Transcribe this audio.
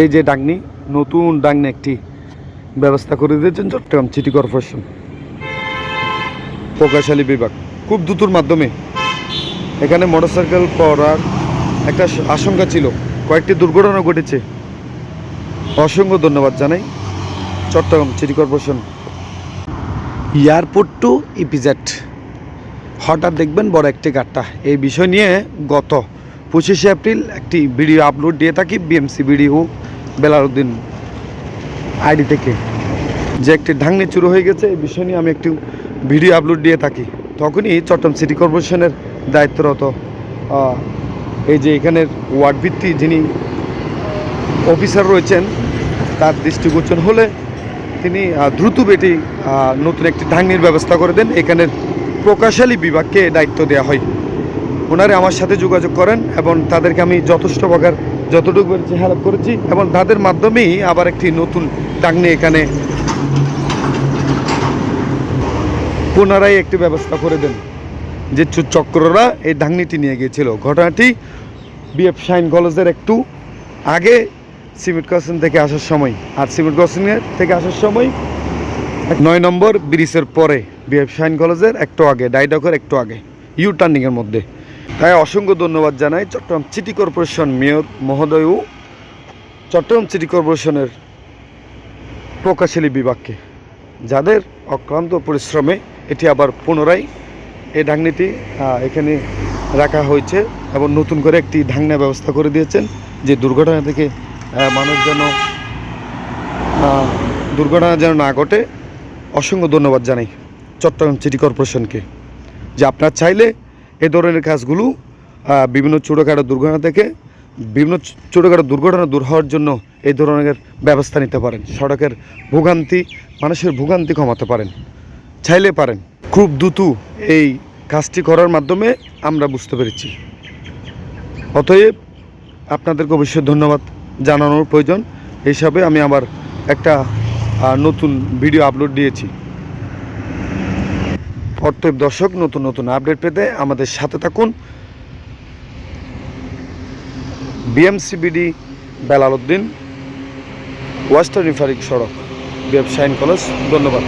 এই যে ডাকনি, নতুন ডাকনি একটি ব্যবস্থা করে দিয়েছেন চট্টগ্রাম সিটি কর্পোরেশন প্রকাশালী বিভাগ। খুব দ্রুতর মাধ্যমে এখানে মোটরসাইকেল পড়ার একটা আশঙ্কা ছিল। কয়েকটি দুর্ঘটনা ঘটেছে। অসংখ্য ধন্যবাদ জানাই Chattogram city corporation airport to EPZ হঠাৎ দেখবেন বড় একটি গাট্টা এই বিষয় নিয়ে গত পঁচিশে এপ্রিল একটি ভিডিও আপলোড দিয়ে থাকি বিএমসি ভিডিও বেলারুদ্দিন আইডি থেকে। যে একটি ঢাঙ্গনি চুরু হয়ে গেছে, এই বিষয় নিয়ে আমি একটি ভিডিও আপলোড দিয়ে থাকি। তখনই চট্টগ্রাম সিটি কর্পোরেশনের দায়িত্বরত এই যে এখানের ওয়ার্ড ভিত্তি যিনি অফিসার রয়েছেন, তার দৃষ্টিগোচর হলে তিনি দ্রুত বেটি নতুন একটি ঢাঙ্গনির ব্যবস্থা করে দেন। এখানের প্রকাশালী বিভাগকে দায়িত্ব দেওয়া হয়। ওনারা আমার সাথে যোগাযোগ করেন এবং তাদেরকে আমি যথেষ্ট প্রকার যতটুকু পেরেছি হেল্প করেছি এবং তাদের মাধ্যমেই আবার একটি নতুন ডাকনি এখানে পুনরায় একটি ব্যবস্থা করে দেন। যে চক্ররা এই ডাকনিটি নিয়ে গিয়েছিল। ঘটনাটি বিএফ শাইন কলেজের একটু আগে সিমেন্ট ক্রসিং থেকে আসার সময়। আর সিমেন্ট ক্রসিংয়ের থেকে আসার সময় নয় নম্বর ব্রিজের পরে বিএফ শাইন কলেজের একটু আগে ডাইডকের একটু আগে ইউ টার্নিংয়ের মধ্যে। তাই অসংখ্য ধন্যবাদ জানাই চট্টগ্রাম সিটি কর্পোরেশন মেয়র মহোদয় চট্টগ্রাম সিটি কর্পোরেশনের প্রকাশনী বিভাগকে। যাদের অক্লান্ত পরিশ্রমে এটি আবার পুনরায় এই ঢাকনিটি এখানে রাখা হয়েছে এবং নতুন করে একটি ঢাকনা ব্যবস্থা করে দিয়েছেন যে দুর্ঘটনা থেকে মানুষ যেন দুর্ঘটনা যেন না ঘটে। অসংখ্য ধন্যবাদ জানাই চট্টগ্রাম সিটি কর্পোরেশনকে। যে আপনার চাইলে এ ধরনের কাজগুলো বিভিন্ন ছোটোখাটো দুর্ঘটনা থেকে, বিভিন্ন ছোটোখাটো দুর্ঘটনা দূর হওয়ার জন্য এই ধরনের ব্যবস্থা নিতে পারেন। সড়কের ভোগান্তি, মানুষের ভোগান্তি কমাতে পারেন। চাইলে পারেন। খুব দ্রুত এই কাজটি করার মাধ্যমে আমরা বুঝতে পেরেছি। অতএব আপনাদেরকে অবশ্যই ধন্যবাদ জানানোর প্রয়োজন। হিসাবে আমি আবার একটা নতুন ভিডিও আপলোড দিয়েছি। অতএব দর্শক, নতুন নতুন আপডেট পেতে আমাদের সাথে থাকুন। বিএমসিবিডি বেলাল উদ্দিন ওয়েস্টার্ন রিফারিক সড়ক ব্যবসায়ীন কলেজ, ধন্যবাদ।